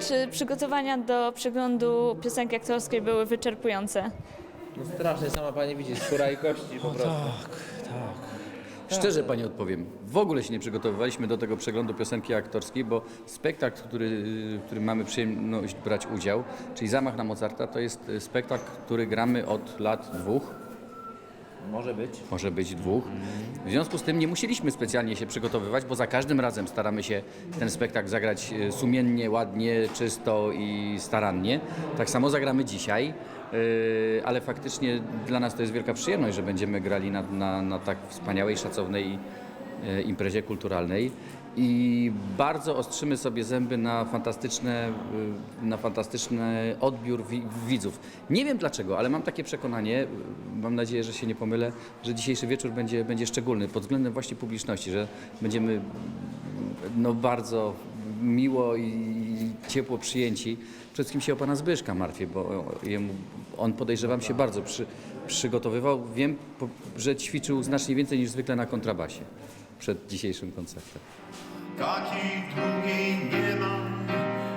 Czy przygotowania do przeglądu piosenki aktorskiej były wyczerpujące? No strasznie, sama pani widzi, skóra i kości po prostu. Szczerze Pani odpowiem, w ogóle się nie przygotowywaliśmy do tego przeglądu piosenki aktorskiej, bo spektakl, który, w którym mamy przyjemność brać udział, czyli Zamach na Mozarta, to jest e, spektakl, który gramy od lat dwóch, Może być. może być dwóch. W związku z tym nie musieliśmy specjalnie się przygotowywać, bo za każdym razem staramy się ten spektakl zagrać e, sumiennie, ładnie, czysto i starannie. Tak samo zagramy dzisiaj, e, ale faktycznie dla nas to jest wielka przyjemność, że będziemy grali na, na, na tak wspaniałej, szacownej e, imprezie kulturalnej. I bardzo ostrzymy sobie zęby na fantastyczne, y, na fantastyczny odbiór wi- widzów. Nie wiem dlaczego, ale mam takie przekonanie, y, mam nadzieję, że się nie pomylę, że dzisiejszy wieczór będzie, będzie szczególny pod względem właśnie publiczności, że będziemy no, bardzo miło i ciepło przyjęci. Przede wszystkim się o pana Zbyszka martwię, bo jemu, on podejrzewam się bardzo przy, przygotowywał. Wiem, że ćwiczył znacznie więcej niż zwykle na kontrabasie przed dzisiejszym koncertem. Takiej drugiej nie ma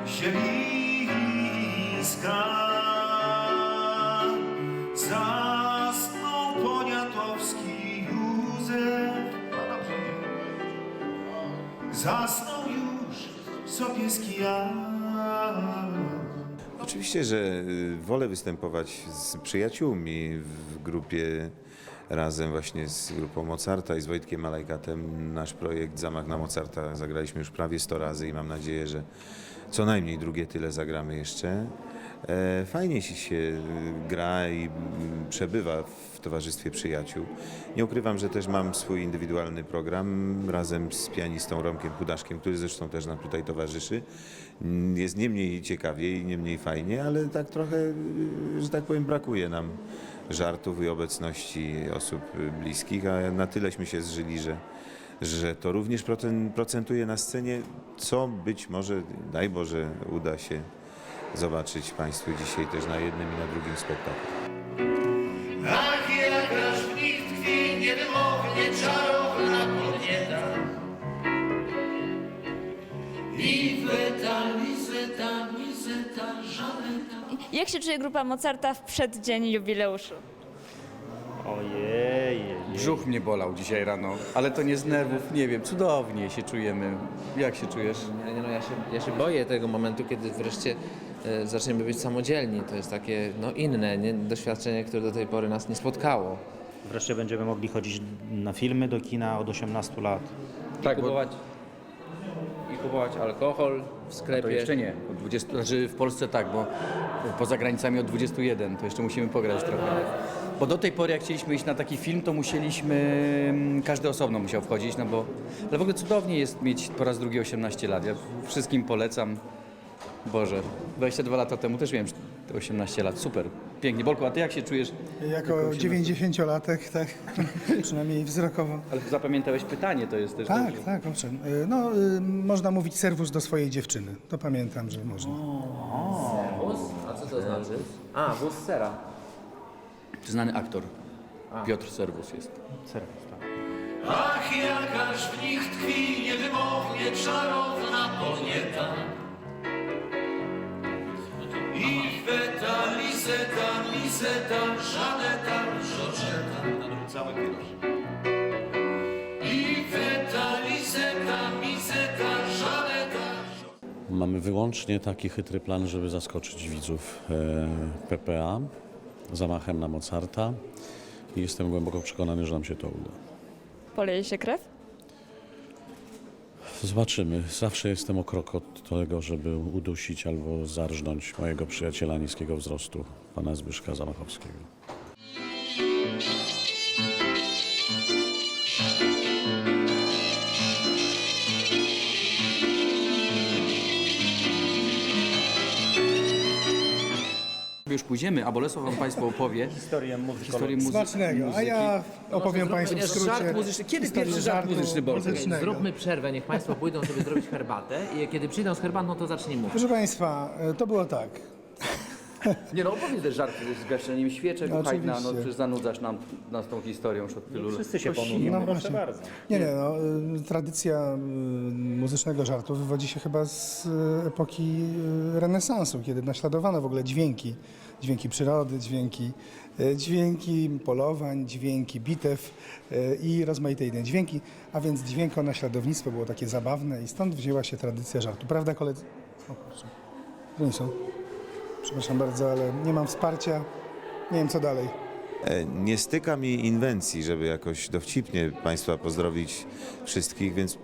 siedliska. Zasnął poniatowski Józef. Nie? Zasnął już Sobieski Jan. Oczywiście, że y, wolę występować z przyjaciółmi w grupie razem właśnie z grupą Mozarta i z Wojtkiem Malajkatem. Nasz projekt Zamach na Mozarta zagraliśmy już prawie 100 razy i mam nadzieję, że co najmniej drugie tyle zagramy jeszcze. E, Fajnie się y, gra i przebywa w towarzystwie przyjaciół. Nie ukrywam, że też mam swój indywidualny program razem z pianistą Romkiem Kudaszkiem, który zresztą też nam tutaj towarzyszy. Mm, Jest nie mniej ciekawie i nie mniej fajnie, ale tak trochę, y, że tak powiem, brakuje nam żartów i obecności osób bliskich, a na tyleśmy się zżyli, że, że to również procen- procentuje na scenie, co być może, daj Boże, uda się zobaczyć Państwu dzisiaj też na jednym i na drugim spektaklu. Ach, jakaż w nich tkwi niewymownie czarowna kobieta. Liweta, lizeta, lizeta, żaneta. Jak się czuje grupa Mozarta w przeddzień jubileuszu? Ojej, Brzuch mnie bolał dzisiaj rano, ale to nie z nerwów, nie wiem, cudownie się czujemy. Jak się czujesz? Nie, nie, no, ja, się, ja się boję tego momentu, kiedy wreszcie zaczniemy być samodzielni. To jest takie no, inne nie? doświadczenie, które do tej pory nas nie spotkało. wreszcie będziemy mogli chodzić na filmy do kina od 18 lat. Tak, I bo kupować, I kupować alkohol w to sklepie. jeszcze nie. Od 20, znaczy w Polsce tak, bo poza granicami od 21, to jeszcze musimy pograć trochę. Bo do tej pory, jak chcieliśmy iść na taki film, to musieliśmy, mm, każdy osobno musiał wchodzić, no bo, ale w ogóle cudownie jest mieć po raz drugi 18 lat. Ja wszystkim polecam. Boże, 22 lata temu też miałem 18 lat, super, pięknie. Bolku, a ty jak się czujesz? Jako 90-latek, tak, przynajmniej wzrokowo. Ale zapamiętałeś pytanie, to jest też Tak, dobrze. tak, owszem. Y, No, y, można mówić serwus do swojej dziewczyny. To pamiętam, że można. Wóz? A co to znaczy? A, wóz sera. Znany aktor, Piotr Serwus jest. Tak. Ach, jakaż w nich tkwi niewymownie czarowna kobieta. Liweta, lizeta, lizeta, żaneta, żoczeta. Cały wiersz. Liweta, lizeta, lizeta, żaneta, Mamy wyłącznie taki chytry plan, żeby zaskoczyć widzów e, PPA zamachem na Mozarta i jestem głęboko przekonany, że nam się to uda. Poleje się krew? Zobaczymy. Zawsze jestem o krok od tego, żeby udusić albo zarżnąć mojego przyjaciela niskiego wzrostu, pana Zbyszka Zamachowskiego. Pójdziemy, a Bolesław wam Państwu opowie Historię muzyki. historię muzy- Smacznego. A muzyki. ja opowiem Państwu w skrócie. żart muzyczny. Kiedy historię pierwszy żart żartu muzyczny, muzycznego. Zróbmy przerwę, niech Państwo pójdą sobie zrobić herbatę i kiedy przyjdą z herbatą, to zacznij mówić. Proszę Państwa, e, to było tak. Nie no, opowiedz też żart z gaszeniem świeczek Haydna, no Oczywiście. przecież zanudzasz nam, nas tą historią już od tylu lat. Wszyscy się ponudzą, No proszę właśnie. bardzo. Nie, nie, no, y, tradycja y, muzycznego żartu wywodzi się chyba z y, epoki y, renesansu, kiedy naśladowano w ogóle dźwięki, dźwięki przyrody, dźwięki, y, dźwięki polowań, dźwięki bitew y, i rozmaite inne dźwięki, a więc dźwięko naśladownictwo było takie zabawne i stąd wzięła się tradycja żartu. Prawda koledzy? O kurczę, Gdzie oni są? Przepraszam bardzo, ale nie mam wsparcia, nie wiem co dalej. E, Nie styka mi inwencji, żeby jakoś dowcipnie Państwa pozdrowić wszystkich, więc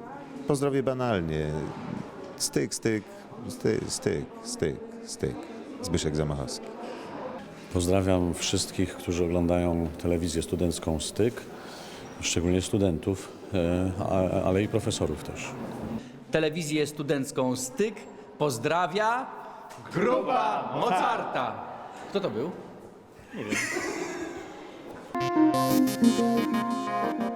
pozdrowię banalnie. Styk, styk, styk, styk, styk, styk. Zbyszek Zamachowski. Pozdrawiam wszystkich, którzy oglądają telewizję studencką Styk, szczególnie studentów, e, ale i profesorów też. Telewizję studencką Styk pozdrawia grupa Mozarta. Kto to był? Nie wiem.